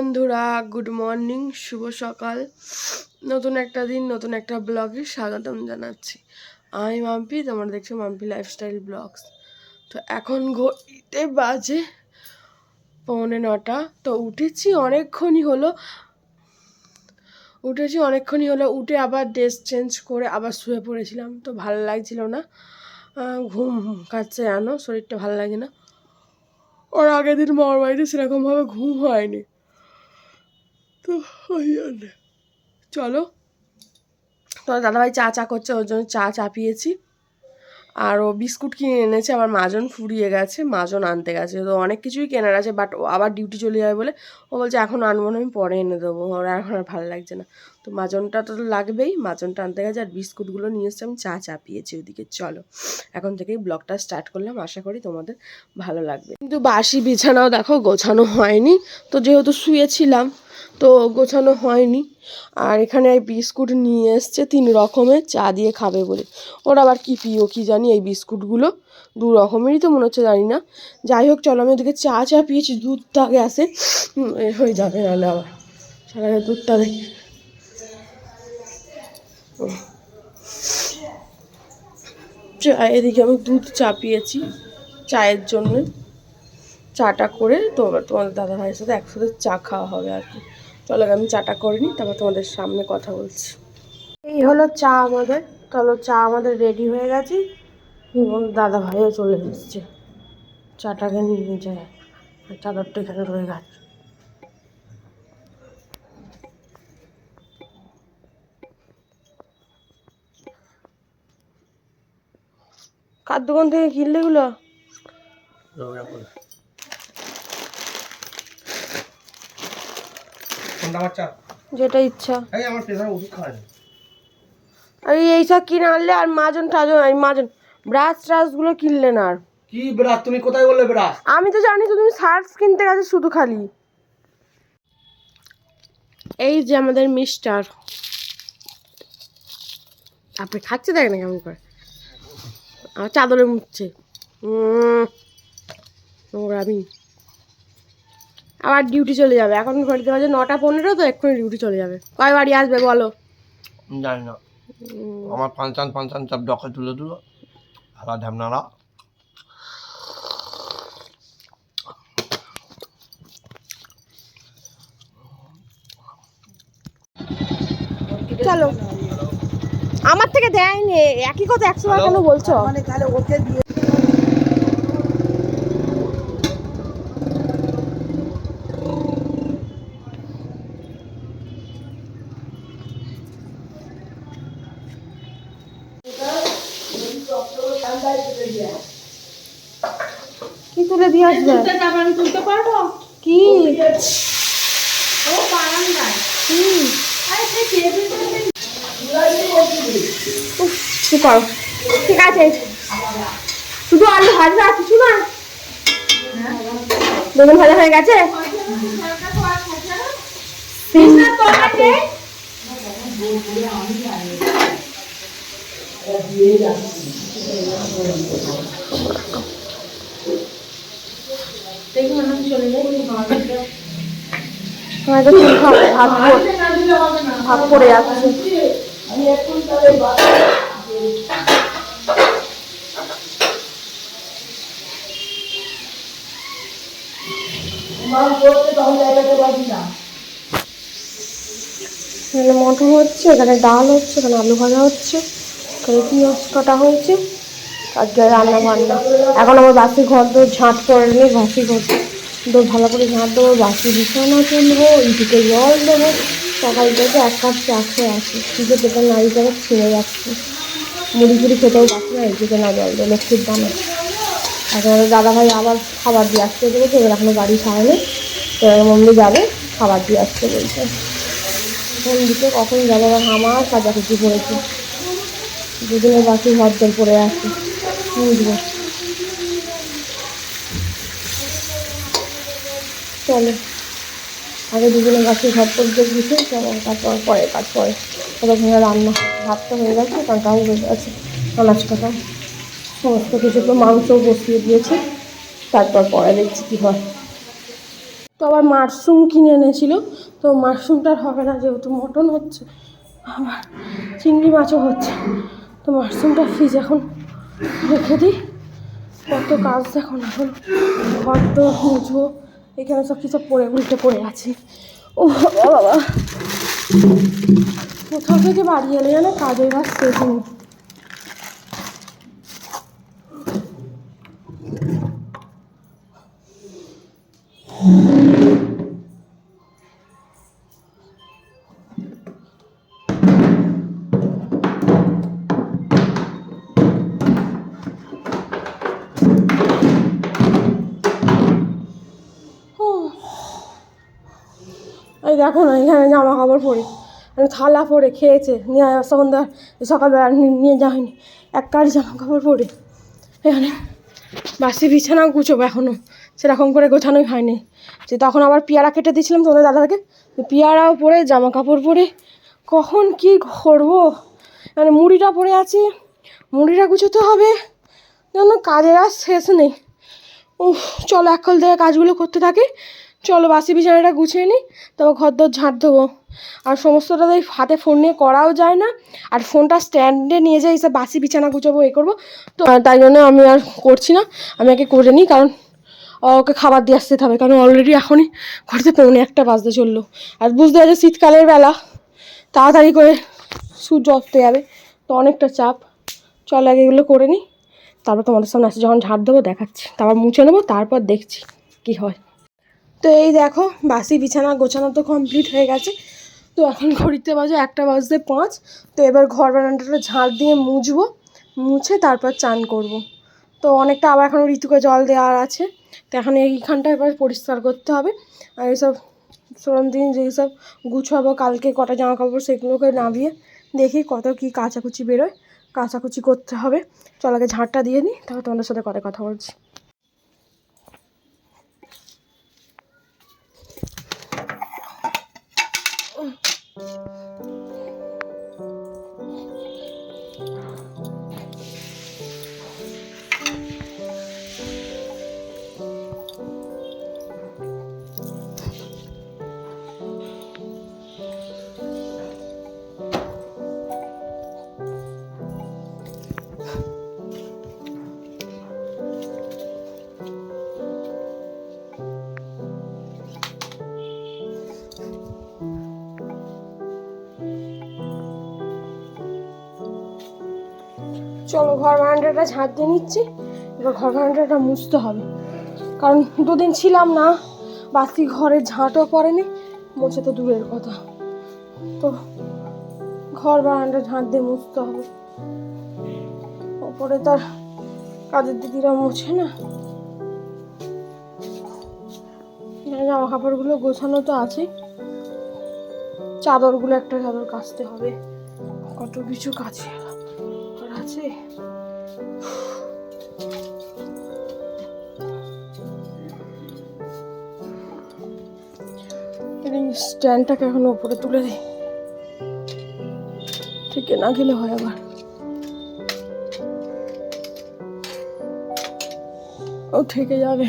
বন্ধুরা good morning শুভ সকাল। নতুন একটা দিন, নতুন একটা ব্লগে স্বাগতম জানাচ্ছি। আমি মাম্পি তোমরা দেখছ মাম্পি লাইফস্টাইল ব্লগস তো এখন ঘড়িতে বাজে পৌনে নটা। তো উঠেছি অনেকক্ষণই হলো, উঠেছি অনেকক্ষণই হলো উঠে আবার ড্রেস চেঞ্জ করে আবার শুয়ে পড়েছিলাম। তো ভালো লাগছিল না। ঘুম কাচ্ছে জানো শরীরটা ভালো লাগে না। ওর আগের দিন মামার বাড়িতে সেরকমভাবে ঘুম হয়নি। তো চলো। তোমার দাদাভাই চা চা করছে, ওর জন্য চা চাপিয়েছি। আর ও বিস্কুট কিনে এনেছে, আমার মাজন ফুরিয়ে গেছে, মাজন আনতে গেছে। তো অনেক কিছুই কেনার আছে বাট ও আবার ডিউটি চলে যাবে বলে ও বলছে এখন আনব না, আমি পরে এনে দেবো। ওর এখন আর ভালো লাগছে না। তো মাজনটা তো লাগবেই, মাজনটা আনতে গেছে, আর বিস্কুটগুলো নিয়ে এসছে, আমি চা চাপিয়েছি ওইদিকে চলো, এখন থেকেই ব্লগটা স্টার্ট করলাম, আশা করি তোমাদের ভালো লাগবে। কিন্তু বাসি বিছানাও দেখো গোছানো হয়নি। তো যেহেতু শুয়েছিলাম তো গোছানো হয়নি। আর এখানে এই বিস্কুট নিয়ে এসছে তিন রকমের, চা দিয়ে খাবে বলে। ওরা আবার কি প্রিয় কি জানি এই বিস্কুটগুলো? দু রকমেরই তো মনে হচ্ছে, জানি না। যাই হোক, চলো, আমি ওদিকে চা চা পিয়েছি দুধটা গ্যাসে। হয়ে যাবে নাহলে আবার। সারা দুধটা দেখি চা, এদিকে আমি দুধ চা চাপিয়েছি চায়ের জন্য। চাটা করে তোমার তোমাদের দাদা ভাইয়ের সাথে একসাথে চা খাওয়া হবে আর কি। চলো আমি চাটা করে নিই, তারপর তোমাদের সামনে কথা বলছি। এই হলো চা আমাদের। চলো চা আমাদের রেডি হয়ে গেছে। এবং দাদা ভাইও চলে এসছে। চাটাকে নিয়ে যায় চাদরটা এখানে রয়ে গেছে। কার দোকান থেকে কিনলে এগুলো? যেটা ইচ্ছা। এই আমার প্রেশার ওষুধ না আর এইসব কিনে আনলে আর মাজন টাজন এই মাজন ব্রাশ ট্রাশগুলো কিনলে না আর। কি ব্রাশ? তুমি কোথায় বললে ব্রাশ? আমি তো জানি তো তুমি সার্ফ কিনতে গেছো শুধু খালি। এই যে আমাদের মিস্টার। আপনি খাচ্ছে দেখ না কেমন করে। আমার চাদরে উম, নোংরামি আবার ডিউটি চলে যাবে। এখন ঘড়িতে বাজে নটা পনেরো তো এক্ষুনি ডিউটি চলে যাবে। কয় বাড়ি আসবে বলো? জানি না। আমার পাঞ্চান পাঞ্চান সব ডকে তুলে দিল। আবার ঢ্যামনারা চলো। আমার থেকে দেয়নি। একই কথা একশো বার কেন বলছো? কি আমি তুলতে পারব? কি? ও পারান গায় আরে সে টেবিল কি করো? ঠিক আছে শুধু আলু ভাজা আর কিছু না? বেগুন ভাজা হয়ে গেছে? হ্যাঁ পড়ে যাচ্ছে। এখানে মটর হচ্ছে এখানে ডাল হচ্ছে এখানে আলু ভাজা হচ্ছে। এখানে পেঁয়াজ কাটা হয়েছে। আজকে রান্না বান্না এখন আমার বাসি ঘর তো ঝাঁট পড়েনি বাসি ঘর তো ভালো করে ঝাঁট দেবো, বাসি বিছানা তুলবো এইদিকে জল দেবো। সকাল থেকে এক কাপ চা খেয়ে আসি। দিকে পেটে নাড়ি করে ছিঁড়ে যাচ্ছে। মুড়ি ফুড়ি খেতেও পাচ্ছি না এইদিকে না জল দেবো লক্ষ্মীর দামে। এখন আমাদের দাদা ভাই আবার খাবার দিয়ে আসতে বলেছে, এবার এখনও বাড়ি ছাড়েনি। তো মধ্যে যাবে, খাবার দিয়ে আসতে বলছে। কোন দিকে, কখন যাবে আমার কাছাকাছি পড়েছে দুদিনের বাকি ঘর জল পড়ে আছে। বুঝব। চলো। আগে দুদিনের বাকি ঘর পর্যন্ত গুছে তারপর পরে কাজ করে ততক্ষণে রান্না ভাত তো হয়ে গেছে কাঁটাও হয়ে গেছে, আনাজ কাটা। সমস্ত কিছু তো মাংসও বসিয়ে দিয়েছে, তারপর পরে দেখছি কী হয়। তো আবার মাশরুম কিনে এনেছিল, তো মাশরুমটা হবে না, যেহেতু মটন হচ্ছে, আবার চিংড়ি মাছও হচ্ছে। তো মাশরুমটা ফ্রিজ এখন রেখে দিই কত কাজ দেখো না এখন ঘর তো বুঝব এখানে সব কিছু পড়ে, উল্টে পড়ে আছে। ও বাবা কোথাও থেকে বাড়ি এলে যেন কাজের কাজ শেষ এই দেখো না, এখানে জামা কাপড় পরে। মানে থালা পরে খেয়েছে, নিয়ে সন্ধ্যা সকালবেলা নিয়ে যায়নি এক কারি জামা কাপড় পরে। এখানে বাসি বিছানা গুছোবো এখনও সেরকম করে গোছানোই হয়নি। যে তখন আবার পেয়ারা কেটে দিয়েছিলাম তোমাদের দাদাকে। পেয়ারাও পরে জামা কাপড় পরে। কখন কি করব? মানে মুড়িটা পরে আছে। মুড়িটা গুছোতে হবে। যেন কাজের আর শেষ নেই। উফ, চলো একল থেকে কাজগুলো করতে থাকি। চলো বাসি বিছানাটা গুছিয়ে নিই, তারপর ঘর দর ঝাঁট দেবো আর সমস্তটা তো হাতে ফোন নিয়ে করাও যায় না, আর ফোনটা স্ট্যান্ডে নিয়ে যাই এসে বাসি বিছানা গুছাবো, এ করব। তো তাই জন্য আমি আর করছি না, আমি আগে করে নিই, কারণ ওকে খাবার দিয়ে আসতে হবে, কারণ অলরেডি এখনই ঘরেতে পৌনে একটা বাজতে চলল। আর বুঝতে পারছি শীতকালের বেলা, তাড়াতাড়ি করে সূর্য অস্ত যাবে, তো অনেকটা চাপ। চল আগে এগুলো করে নিই, তারপর তোমাদের সামনে আসে যখন ঝাড় দেবো দেখাচ্ছি, তারপর মুছে নেব, তারপর দেখছি কি হয়। তো এই দেখো, বাসি বিছানা গোছানো তো কমপ্লিট হয়ে গেছে। তো এখন ঘড়িতে বাজে একটা বাজতে পাঁচ। তো এবার ঘর বারান্দাটা ঝাড় দিয়ে মুছবো, মুছে তারপর চান করব। তো অনেকটা আবার এখনও ঋতুকে জল দেওয়ার আছে। তো এখন এইখানটা এবার পরিষ্কার করতে হবে। আর এইসব দিন যেসব গুছাবো কালকে কটা জামা কাপড় সেগুলোকে নামিয়ে দেখি কত কী কাচাকুচি বেরোয়। কাচাকুচি করতে হবে। চল আগে ঝাঁটটা দিয়ে নিই তারপর তোমাদের সাথে কটা কথা বলছি। you চলো ঘর বারান্দাটা ঝাঁট দিয়ে নিচ্ছি, এবার ঘর বারান্দাটা মুছতে হবে। কারণ দুদিন ছিলাম না বাকি ঘরে ঝাঁটও পড়েনি, মুছে তো দূরের কথা। তো ঘর বারান্দা ঝাঁট দিয়ে মুছতে হবে। ওপরে তার কাজের দিদিরা মুছে না। জামা কাপড়গুলো গোছানো তো আছে। চাদরগুলো একটা চাদর কাচতে হবে, কত কিছু কাছে। আছে? স্ট্যান্ডটাকে এখন উপরে তুলে দিই। ঠিক না গেলে হয় আবার। ও থেকে যাবে।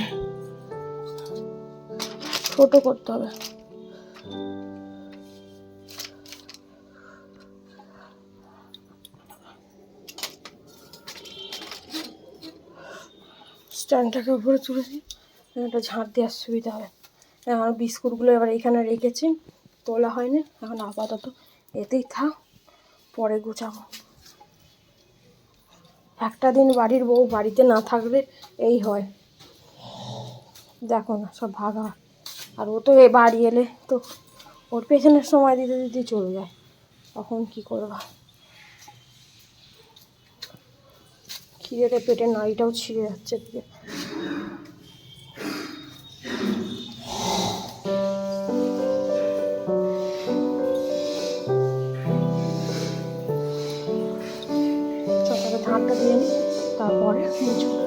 ছোট করতে হবে। স্ট্যান্ডটাকে উপরে তুলে দিই। একটা ঝাঁট দেওয়ার সুবিধা হবে। এখন বিস্কুটগুলো এবার এখানে রেখেছি। তোলা হয়নি, এখন আপাতত এতেই থাক, পরে গুছাবো। একটা দিন বাড়ির বউ বাড়িতে না থাকলে এই হয়। দেখো না, সব ভাগা। আর ও তো এ বাড়ি এলে তো ওর পেছনের সময় দিতে দিতে চলে যায়। তখন কি করবা? খিদেতে পেটে নাড়িটাও ছিঁড়ে যাচ্ছে দিয়ে। দিয়ে নিই তারপরে মুছবো।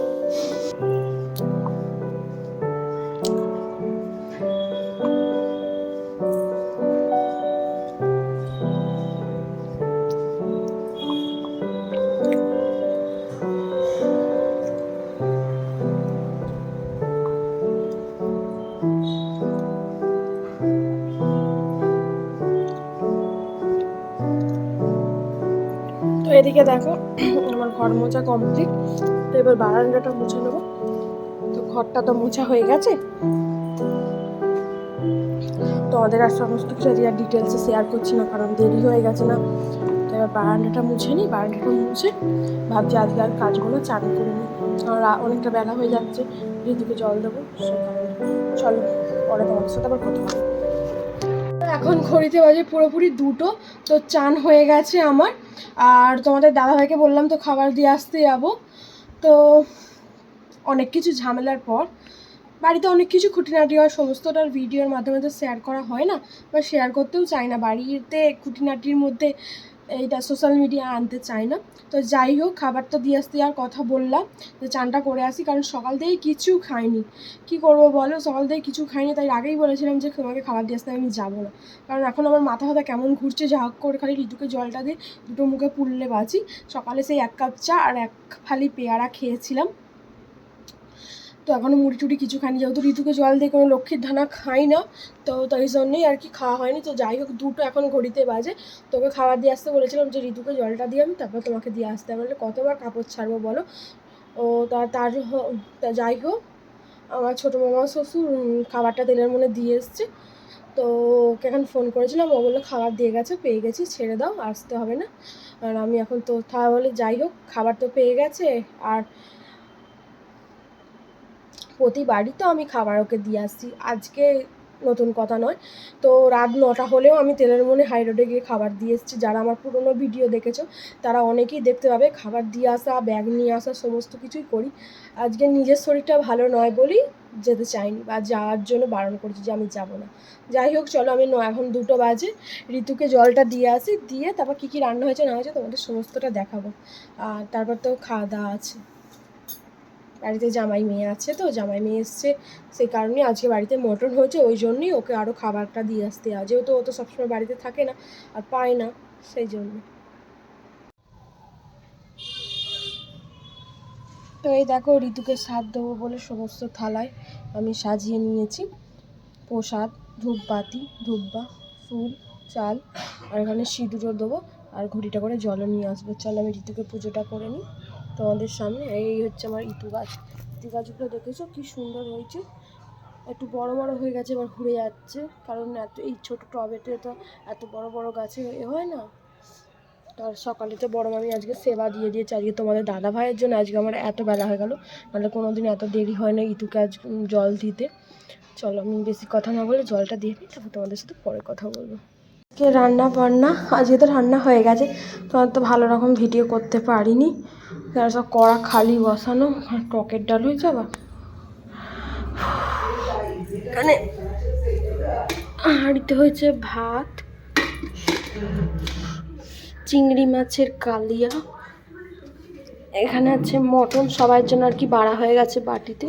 এদিকে দেখো, আমার ঘর মোছা কমপ্লিট তো এবার বারান্দাটা মুছে নেব। তো ঘরটা তো মোছা হয়ে গেছে। তো তোমাদের আর সমস্ত কিছু আর ডিটেলসে শেয়ার করছি না, কারণ দেরি হয়ে গেছে না। তো এবার বারান্দাটা মুছে নিই, বারান্দাটা মুছে ভাবছি আজকে আর কাজগুলো চান করে নিই। আর অনেকটা বেলা হয়ে যাচ্ছে, ঋতুকে জল দেবো চলো, পরে তোমাদের সাথে আবার কথা এখন ঘড়িতে বাজে পুরোপুরি দুটো, তো চান হয়ে গেছে আমার। আর তোমাদের দাদাভাইকে বললাম তো খাবার দিয়ে আসতে যাব। তো অনেক কিছু ঝামেলার পর, বাড়িতে অনেক কিছু খুঁটিনাটি হয় সমস্তটার ভিডিওর মাধ্যমে তো শেয়ার করা হয় না, বা শেয়ার করতেও চাই না। বাড়িতে খুঁটিনাটির মধ্যে এইটা সোশ্যাল মিডিয়া আনতে চাই না। তো যাই হোক খাবার তো দিয়ে আসতে আর কথা বললাম, যে চানটা করে আসি, কারণ সকাল থেকে কিছু খাইনি। কি করব বলো? সকাল থেকে কিছু খাইনি, তাই আগেই বলেছিলাম যে তোমাকে খাবার দিয়ে আসতে আমি যাব না। কারণ এখন আমার মাথা ফাথা কেমন ঘুরছে, যা হোক করে খালি ঋতুকে জলটা দিয়ে দুটো মুখে পুড়লে বাঁচি। সকালে সেই এক কাপ চা আর এক ফালি পেয়ারা খেয়েছিলাম। তো এখনও মুড়ি টুড়ি কিছু খাইনি। যেহেতু ঋতুকে জল দিয়ে কোনো লক্ষ্মীর ধানা খাই না, তো তাই জন্যই আর কি খাওয়া হয়নি। তো যাই হোক, দুটো এখন ঘড়িতে বাজে। তোকে খাবার দিয়ে আসতে বলেছিলাম যে, ঋতুকে জলটা দিয়ে আমি তারপর তোমাকে দিয়ে আসতে। বলে কতবার কাপড় ছাড়বো বলো? ও তা, তার যাই হোক, আমার ছোটো মামা শ্বশুর খাবারটা তেলের মনে দিয়ে এসছে। তো ওকে এখন ফোন করেছিলাম, ও বলল, খাবার দিয়ে গেছে, পেয়ে গেছি, ছেড়ে দাও, আসতে হবে না। আর আমি এখন তো, তাহলে যাই হোক, খাবার তো পেয়ে গেছে। আর প্রতিবারই তো আমি খাবার ওকে দিয়ে আসছি। আজকে নতুন কথা নয়। তো রাত নটা হলেও আমি তেলের মনে হাই রোডে গিয়ে খাবার দিয়ে এসেছি। যারা আমার পুরনো ভিডিও দেখেছ, তারা অনেকেই দেখতে পাবে, খাবার দিয়ে আসা ব্যাগ নিয়ে আসা, সমস্ত কিছুই করি। আজকে নিজের শরীরটা ভালো নয় বলেই যেতে চাইনি বা যাওয়ার জন্য বারণ করেছি যে আমি যাব না। যাই হোক, চলো আমি এখন দুটো বাজে। ঋতুকে জলটা দিয়ে আসি, দিয়ে তারপর কী কী রান্না হয়েছে না হয়েছে তোমাদের সমস্তটা দেখাবো। আর তারপর তো খাওয়া দাওয়া আছে। বাড়িতে জামাই মেয়ে আছে তো, জামাই মেয়ে এসছে। সেই কারণে আজকে বাড়িতে মটন হয়েছে, ওই জন্যই ওকে আরও খাবারটা দিয়ে আসতে। হয় যেহেতু ও তো সবসময় বাড়িতে থাকে না, আর পায় না, সেই জন্য। তো এই দেখো, ঋতুকে স্বাদ দেবো বলে সমস্ত থালায় আমি সাজিয়ে নিয়েছি। প্রসাদ, ধূপবাতি, ধূপবা, ফুল, চাল, আর এখানে সিঁদুরও দেবো। আর ঘড়িটা করে জলও নিয়ে আসব। চল আমি ঋতুকে পুজোটা করে নিই। তোমাদের সামনে, এই হচ্ছে আমার ইতু গাছ। ইতু গাছগুলো দেখেছ? কি সুন্দর হয়েছে। একটু বড় বড় হয়ে গেছে, এবার ঘুরে যাচ্ছে। কারণ এত, এই ছোট টবেতে তো এত বড় বড় গাছে এ হয় না। তার সকালে তো বড় মামি আজকে সেবা দিয়ে দিয়েছে। আজকে তোমাদের দাদা ভাইয়ের জন্য আজকে আমার এত বেলা হয়ে গেল। নাহলে কোনো দিন এত দেরি হয় না ইতুকে আজ জল দিতে। চলো, আমি বেশি কথা না বলে জলটা দিয়ে নিই, তারপর তোমাদের সাথে পরে কথা বলব। আজকে রান্না বান্না, আজকে তো রান্না হয়ে গেছে। তোমার তো ভালো রকম ভিডিও করতে পারিনি। কারণ সব কড়া খালি বসানো টকের ডাল হয়েছে আবার। এখানে হাঁড়িতে হয়েছে ভাত, চিংড়ি মাছের কালিয়া। এখানে আছে মটন, সবার জন্য আর কি বাড়া হয়ে গেছে বাটিতে।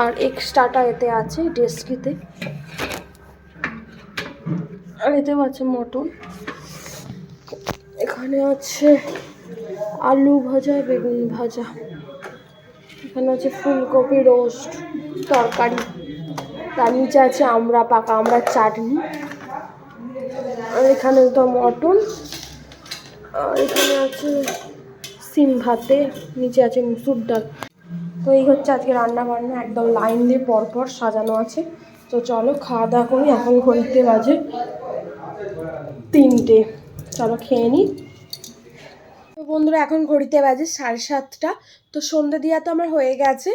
আর এক্সট্রাটা এতে আছে ডেস্কিতে আর এতেও আছে মটন। এখানে আছে আলু ভাজা, বেগুন ভাজা। এখানে আছে ফুলকপি রোস্ট, তরকারি। তার নিচে আছে আমরা পাকা, আমরা চাটনি। আর এখানে তো মটন। আর এখানে আছে সিম ভাতে, নিচে আছে মুসুর ডাল। তো এই হচ্ছে আজকে রান্না বান্না একদম লাইন দিয়ে পরপর সাজানো আছে। তো চলো খাওয়া দাওয়া করি, এখন ঘড়িতে বাজে তিনটে। চলো খেয়ে নিই তো বন্ধুরা, এখন ঘড়িতে বাজে সাড়ে সাতটা। তো সন্ধ্যে দিয়া তো আমার হয়ে গেছে।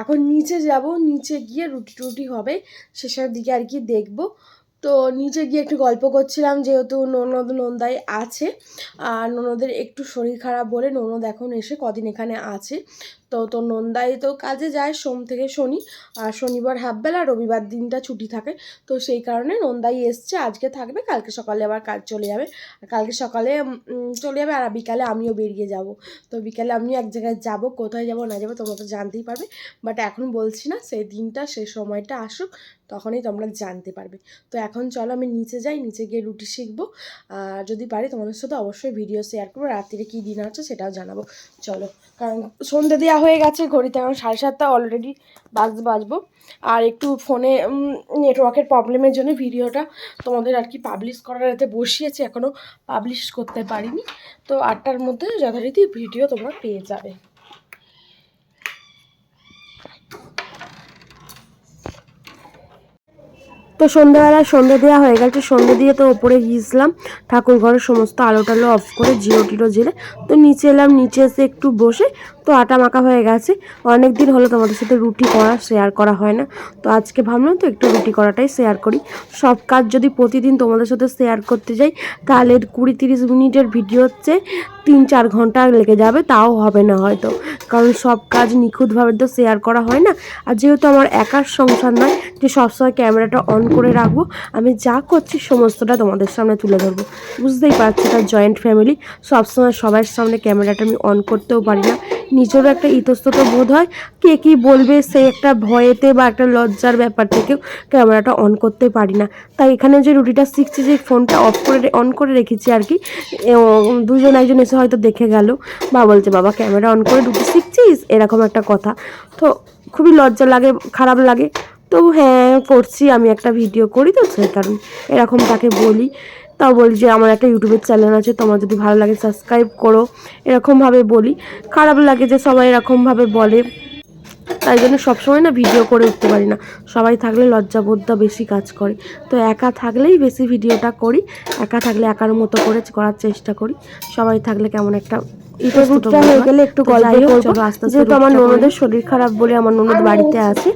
এখন নিচে যাব, নিচে গিয়ে রুটি টুটি হবে, সেসব দিকে আর কি দেখব। তো নিচে গিয়ে একটু গল্প করছিলাম, যেহেতু ননদ নন্দাই আছে, আর ননদের একটু শরীর খারাপ বলে ননদ এখন এসে কদিন এখানে আছে। তো তো নন্দাই তো কাজে যায় সোম থেকে শনি। আর শনিবার হাফবেলা, রবিবার দিনটা ছুটি থাকে। তো সেই কারণে নন্দাই এসছে, আজকে থাকবে, কালকে সকালে আবার কাজ চলে যাবে। কালকে সকালে চলে যাবে আর বিকালে আমিও বেরিয়ে যাব। তো বিকালে আমিও এক জায়গায় যাব, কোথায় যাব না যাব তোমরা তো জানতেই পারবে। বাট এখন বলছি না, সেই দিনটা, সেই সময়টা আসুক, তখনই তোমরা জানতে পারবে। তো এখন চলো আমি নিচে যাই, নিচে গিয়ে রুটি শিখব। আর যদি পারি তোমাদের সাথে অবশ্যই ভিডিও শেয়ার করব। রাত্রিরে কী ডিনার আছে সেটাও জানাব। চলো, কারণ সন্ধে দেওয়া হয়ে গেছে, ঘড়িতে এখন সাড়ে সাতটা অলরেডি বাজ, বাজবো। আর একটু ফোনে নেটওয়ার্কের প্রবলেমের জন্য ভিডিওটা তোমাদের আর কি পাবলিশ করার এতে বসিয়েছি এখনও পাবলিশ করতে পারিনি। তো আটটার মধ্যে যথারীতি ভিডিও তোমরা পেয়ে যাবে। তো সন্ধ্যাবেলা সন্ধে দেওয়া হয়ে গেছে, সন্ধে দিয়ে তো ওপরে গিয়েছিলাম ঠাকুর ঘরের সমস্ত আলো টালো অফ করে জিরো টিরো জেলে। তো নিচে এলাম, নিচে এসে একটু বসে তো আটা মাখা হয়ে গেছে। অনেক দিন হলো তোমাদের সাথে রুটি করা শেয়ার করা হয় না। তো আজকে ভাবলাম তো একটু রুটি করাটাই শেয়ার করি। সব কাজ যদি প্রতিদিন তোমাদের সাথে শেয়ার করতে যাই, তাহলে কুড়ি তিরিশ মিনিটের ভিডিও হচ্ছে তিন চার ঘণ্টা লেগে যাবে, তাও হবে না হয়তো। কারণ সব কাজ নিখুঁতভাবে তো শেয়ার করা হয় না। আর যেহেতু আমার একার সংসার নয়, যে সবসময় ক্যামেরাটা অন করে রাখব, আমি যা করছি সমস্তটা তোমাদের সামনে তুলে ধরবো। বুঝতেই পারছি এটা জয়েন্ট ফ্যামিলি সবসময় সবার সামনে ক্যামেরাটা আমি অন করতেও পারি না। নিজেরও একটা ইতস্তত বোধ হয়। কে কী বলবে সেই একটা ভয়েতে বা একটা লজ্জার ব্যাপার থেকেও ক্যামেরাটা অন করতে পারি না। তাই এখানে যে রুটিটা শিখছি, যে ফোনটা অফ করে অন করে রেখেছি আর কি দুজন একজন এসে হয়তো দেখে গেল বা বলছে, বাবা, ক্যামেরা অন করে রুটি শিখছিস? এরকম একটা কথা। তো খুবই লজ্জা লাগে, খারাপ লাগে। তবু হ্যাঁ করছি, আমি একটা ভিডিও করি তো, সেই কারণে এরকম তাকে বলি। তাও বলি যে আমার একটা ইউটিউবের চ্যানেল আছে তোমার যদি ভালো লাগে সাবস্ক্রাইব করো। এরকমভাবে বলি। খারাপ লাগে যে সবাই এরকমভাবে বলে। তাই জন্য সবসময় না ভিডিও করে উঠতে পারি না। সবাই থাকলে লজ্জাবোধটা বেশি কাজ করে। তো একা থাকলেই বেশি ভিডিওটা করি। একা থাকলে একার মতো করে করার চেষ্টা করি। সবাই থাকলে কেমন একটা হয়ে গেলে একটু গল্প করব। যেহেতু আমার ননদের শরীর খারাপ বলে আমার ননদ বাড়িতে আছে।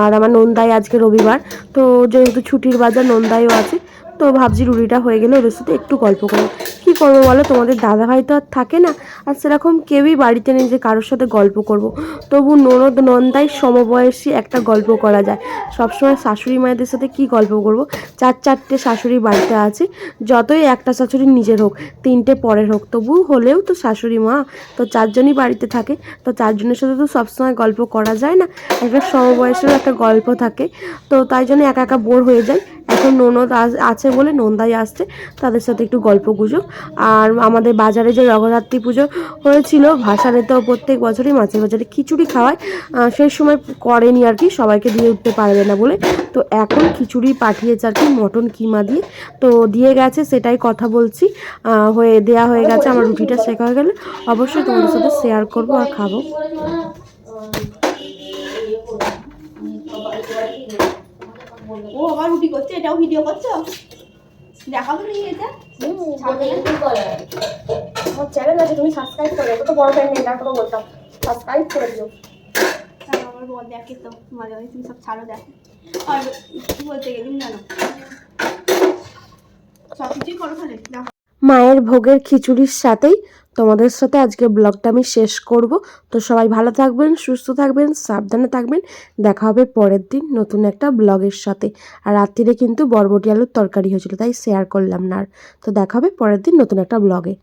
আর আমার নন্দাই আজকে রবিবার। তো যেহেতু ছুটির বাজার নন্দাইও আছে। তো ভাবছি রুটিটা হয়ে গেলে ওদের সাথে একটু গল্প করব। কী করব বলো? তোমাদের দাদাভাই তো আর থাকে না। আর সেরকম কেউই বাড়িতে নেই যে কারোর সাথে গল্প করব। তবু ননদ, নন্দাই সমবয়সী একটা গল্প করা যায়। সবসময় শাশুড়ি মায়েদের সাথে কি গল্প করব? চার চারটে শাশুড়ি বাড়িতে আছে। যতই একটা শাশুড়ি নিজের হোক, তিনটে পরের হোক, তবু হলেও তো শাশুড়ি মা। তো চারজনই বাড়িতে থাকে। তো চারজনের সাথে তো সবসময় গল্প করা যায় না। একটা সমবয়সেরও একটা গল্প থাকে। তো তাই জন্য একা একা বোর হয়ে যায় এখন ননদ আছে বলে নন্দাই আসছে, তাদের সাথে একটু গল্প গুজব। আর আমাদের বাজারে যে জগদ্ধাত্রী পুজো হয়েছিল, ভাসানে তো প্রত্যেক বছরই মাছের বাজারে খিচুড়ি খাওয়ায় সেই সময় করেনি আর কি, সবাইকে দিয়ে উঠতে পারবে না বলে। তো এখন খিচুড়ি পাঠিয়েছে আর কি, মটন কিমা দিয়ে। তো দিয়ে গেছে, সেটাই কথা বলছি। হয়ে, দেয়া হয়ে গেছে, আমার রুটিটা শেখা হয়ে গেলে। অবশ্যই তোমাদের সাথে শেয়ার করব আর খাব। ও আবার রুটি করছে? এটাও ভিডিও করছ? দেখাবো নি এটা। আমার চ্যানেল আছে তুমি সাবস্ক্রাইব করে তো বড় ফ্যামিলি এটা করে বলতাম সাবস্ক্রাইব করে দিও। তারপর আমার বল দেখে তো মাঝে মাঝে তুমি সব ছাড়ো দেখো। আর বলতে গেলাম জানো? সব কিছুই করো তাহলে মায়ের ভোগের খিচুড়ির সাথেই তোমাদের সাথে আজকে ব্লগটা আমি শেষ করব। তো সবাই ভালো থাকবেন, সুস্থ থাকবেন, সাবধানে থাকবেন। দেখা হবে পরের দিন নতুন একটা ব্লগের সাথে। আর রাত্রিরে কিন্তু বরবটি আলুর তরকারি হয়েছিল, তাই শেয়ার করলাম না আর। তো দেখা হবে পরের দিন নতুন একটা ব্লগে।